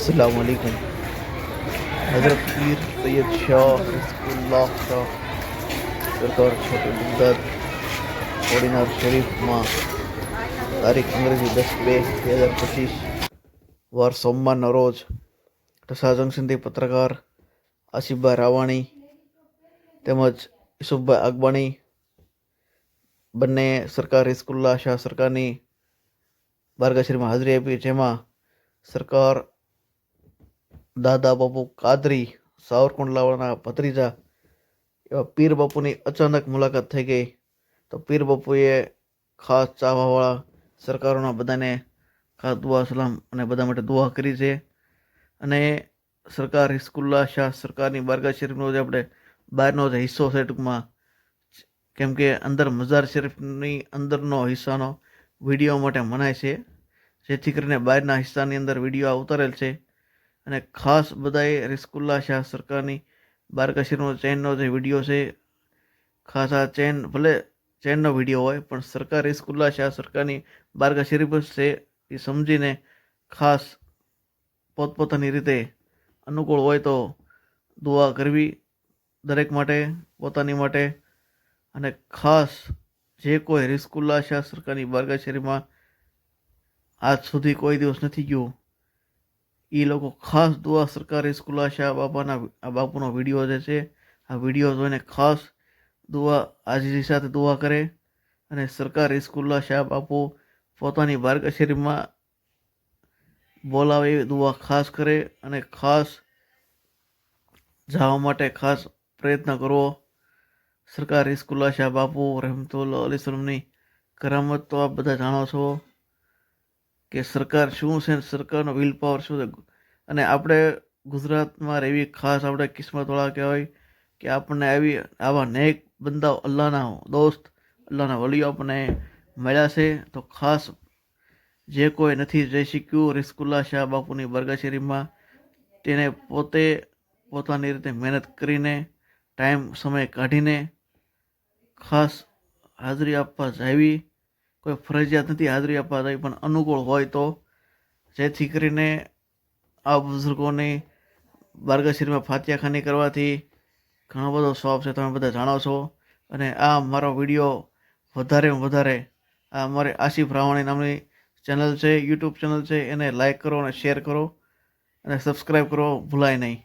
अस्सलाम वालेकुम हज़रत पीर सैयद शाह रिस्कुल्लाह શાહ સરકાર છોટી બગદાદ ઓર્ડિનર શરીફમાં તારીખ અંગ્રેજી દસ બે બે હજાર પચીસ વાર સોમવારના રોજ ઢસા જંકશનથી પત્રકાર આસિફભાઈ રાવાણી તેમજ યુસુફભાઈ અગબાણી બંને સરકારી સ્કૂલના શાહ સરકારની બારગાશરીમાં હાજરી આપી જેમાં સરકાર દાદા બાપુ કાદરી, સાવરકુંડલાવાળાના ભત્રીજા એવા પીર બાપુની અચાનક મુલાકાત થઈ ગઈ. તો પીર બાપુએ ખાસ ચાહવાવાળા સરકારોના બધાને ખાસ દુઆ, સલામ અને બધા માટે દુઆ કરી છે. અને સરકાર હિસ્કુલ્લા શાહ સરકારની બારગા શરીફનો જે આપણે બહારનો જે હિસ્સો છે ટૂંકમાં, કેમ કે અંદર મઝાર શરીફની અંદરનો હિસ્સાનો વીડિયો માટે મનાય છે. જેથી કરીને બહારના હિસ્સાની અંદર વીડિયો ઉતારેલ છે. અને ખાસ બધાએ રિસ્કુલ્લા શાહ સરકારની બારકશીરનો ચેનનો જે વીડિયો છે, ખાસ આ ચેન, ભલે ચેનનો વીડિયો હોય, પણ સરકાર રિસ્કુલ્લા શાહ સરકારની બારકશીરી પણ છે, એ સમજીને ખાસ પોતપોતાની રીતે અનુકૂળ હોય તો દુઆ કરવી દરેક માટે, પોતાની માટે. અને ખાસ જે કોઈ રિસ્કુલ્લા શાહ સરકારની બારગાશેરીમાં આજ સુધી કોઈ દિવસ નથી ગયું એ લોકો ખાસ દુઆ સરકારી સ્કૂલ શાહ બાપાના આ બાપુનો વીડિયો જે છે, આ વીડિયો જોઈને ખાસ દુઆ આજીજી સાથે દુઆ કરે અને સરકારી સ્કૂલના શાહ બાપુ પોતાની બારગા બોલાવે એવી દુઆ ખાસ કરે અને ખાસ જવા માટે ખાસ પ્રયત્ન કરવો. સરકારી સ્કૂલના શાહ બાપુ રહેમતુલ્લા અલીસલમની કરામત તો આપ બધા જાણો છો. કે સરકાર શું છે સરકારનો વિલ પાવર શું છે? અને આપણે ગુજરાતમાં એવી ખાસ આપણે કિસ્મતવાળા કહેવાય કે આપણને આવી, આવા નેક બંદાઓ અલ્લાહના દોસ્ત, અલ્લાહના વલીઓ આપણને મળ્યા છે. તો ખાસ જે કોઈ નથી જઈ શક્યું રિસ્કુલ્લા શાહ બાપુની બરગા તેને પોતે પોતાની રીતે મહેનત કરીને, ટાઈમ, સમય કાઢીને ખાસ હાજરી આપવા જાવી કોઈ ફરજિયાત નથી, હાજરી આપવા પણ અનુકૂળ હોય તો જેથી કરીને આ બુઝુર્ગોની બારગાશીરમાં ફાતિયાખાની કરવાથી ઘણો બધો શોખ છે, તમે બધા જાણો છો. અને આ મારો વીડિયો વધારે વધારે આ અમારી આશિફ રાવાણી નામની ચેનલ છે, યુટ્યુબ ચેનલ છે, એને લાઈક કરો અને શેર કરો અને સબસ્ક્રાઈબ કરો ભૂલાય નહીં.